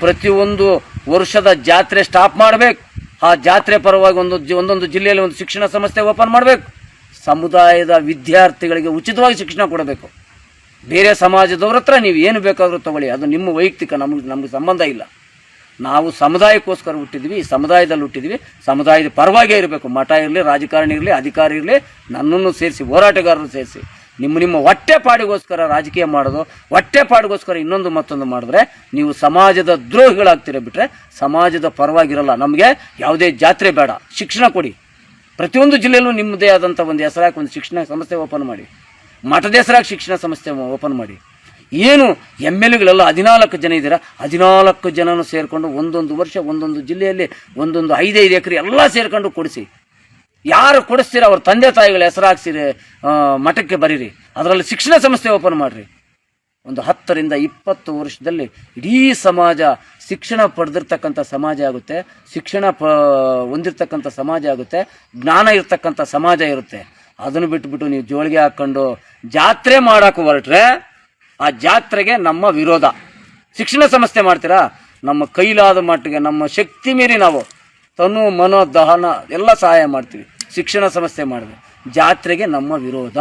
ಪ್ರತಿಯೊಂದು ವರ್ಷದ ಜಾತ್ರೆ ಸ್ಟಾಪ್ ಮಾಡಬೇಕು. ಆ ಜಾತ್ರೆ ಪರವಾಗಿ ಒಂದು ಒಂದೊಂದು ಜಿಲ್ಲೆಯಲ್ಲಿ ಒಂದು ಶಿಕ್ಷಣ ಸಂಸ್ಥೆ ಓಪನ್ ಮಾಡಬೇಕು. ಸಮುದಾಯದ ವಿದ್ಯಾರ್ಥಿಗಳಿಗೆ ಉಚಿತವಾಗಿ ಶಿಕ್ಷಣ ಕೊಡಬೇಕು. ಬೇರೆ ಸಮಾಜದವ್ರ ಹತ್ರ ನೀವು ಏನು ಬೇಕಾದರೂ ತಗೊಳ್ಳಿ. ಅದು ನಿಮ್ಮ ವೈಯಕ್ತಿಕ ನಮಗೆ ನಮಗೆ ಸಂಬಂಧ ಇಲ್ಲ. ನಾವು ಸಮುದಾಯಕ್ಕೋಸ್ಕರ ಹುಟ್ಟಿದ್ವಿ, ಈ ಸಮುದಾಯದಲ್ಲಿ ಹುಟ್ಟಿದ್ವಿ. ಸಮುದಾಯದ ಪರವಾಗೇ ಇರಬೇಕು. ಮಠ ಇರಲಿ, ರಾಜಕಾರಣಿ ಇರಲಿ, ಅಧಿಕಾರಿ ಇರಲಿ, ನನ್ನನ್ನು ಸೇರಿಸಿ ಹೋರಾಟಗಾರರು ಸೇರಿಸಿ. ನಿಮ್ಮ ನಿಮ್ಮ ಹೊಟ್ಟೆ ಪಾಡಿಗೋಸ್ಕರ ರಾಜಕೀಯ ಮಾಡೋದು ಹೊಟ್ಟೆ ಪಾಡಿಗೋಸ್ಕರ ಇನ್ನೊಂದು ಮತ್ತೊಂದು ಮಾಡಿದ್ರೆ ನೀವು ಸಮಾಜದ ದ್ರೋಹಿಗಳಾಗ್ತೀರ ಬಿಟ್ರೆ ಸಮಾಜದ ಪರವಾಗಿರಲ್ಲ. ನಮಗೆ ಯಾವುದೇ ಜಾತ್ರೆ ಬೇಡ. ಶಿಕ್ಷಣ ಕೊಡಿ. ಪ್ರತಿಯೊಂದು ಜಿಲ್ಲೆಯಲ್ಲೂ ನಿಮ್ಮದೇ ಆದಂಥ ಒಂದು ಹೆಸರಾಗಿ ಒಂದು ಶಿಕ್ಷಣ ಸಂಸ್ಥೆ ಓಪನ್ ಮಾಡಿ. ಮಠದ ಹೆಸರಾಗಿ ಶಿಕ್ಷಣ ಸಂಸ್ಥೆ ಓಪನ್ ಮಾಡಿ. ಏನು ಎಂ ಎಲ್ ಎಗಳೆಲ್ಲ ಹದಿನಾಲ್ಕು ಜನ ಇದ್ದೀರ? ಹದಿನಾಲ್ಕು ಜನನೂ ಸೇರಿಕೊಂಡು ಒಂದೊಂದು ವರ್ಷ ಒಂದೊಂದು ಜಿಲ್ಲೆಯಲ್ಲಿ ಒಂದೊಂದು ಐದೈದು ಎಕರೆ ಎಲ್ಲ ಸೇರಿಕೊಂಡು ಕೊಡಿಸಿ. ಯಾರು ಕೊಡಿಸ್ತೀರ ಅವ್ರ ತಂದೆ ತಾಯಿಗಳ ಹೆಸರಾಗ್ಸಿರಿ ಆ, ಮಠಕ್ಕೆ ಬರೀರಿ. ಅದರಲ್ಲಿ ಶಿಕ್ಷಣ ಸಂಸ್ಥೆ ಓಪನ್ ಮಾಡಿರಿ. ಒಂದು ಹತ್ತರಿಂದ ಇಪ್ಪತ್ತು ವರ್ಷದಲ್ಲಿ ಇಡೀ ಸಮಾಜ ಶಿಕ್ಷಣ ಪಡೆದಿರ್ತಕ್ಕಂಥ ಸಮಾಜ ಆಗುತ್ತೆ. ಶಿಕ್ಷಣ ಪ ಹೊಂದಿರ್ತಕ್ಕಂಥ ಸಮಾಜ ಆಗುತ್ತೆ. ಜ್ಞಾನ ಇರ್ತಕ್ಕಂಥ ಸಮಾಜ ಇರುತ್ತೆ. ಅದನ್ನು ಬಿಟ್ಬಿಟ್ಟು ನೀವು ಜೋಳಿಗೆ ಹಾಕ್ಕೊಂಡು ಜಾತ್ರೆ ಮಾಡೋಕ್ಕೆ ಹೊರಟ್ರೆ ಆ ಜಾತ್ರೆಗೆ ನಮ್ಮ ವಿರೋಧ. ಶಿಕ್ಷಣ ಸಂಸ್ಥೆ ಮಾಡ್ತೀರಾ? ನಮ್ಮ ಕೈಲಾದ ಮಟ್ಟಿಗೆ ನಮ್ಮ ಶಕ್ತಿ ಮೀರಿ ನಾವು ತನು ಮನೋ ದಹನ ಎಲ್ಲ ಸಹಾಯ ಮಾಡ್ತೀವಿ. ಶಿಕ್ಷಣ ಸಂಸ್ಥೆ ಮಾಡಿದೆ ಜಾತ್ರೆಗೆ ನಮ್ಮ ವಿರೋಧ.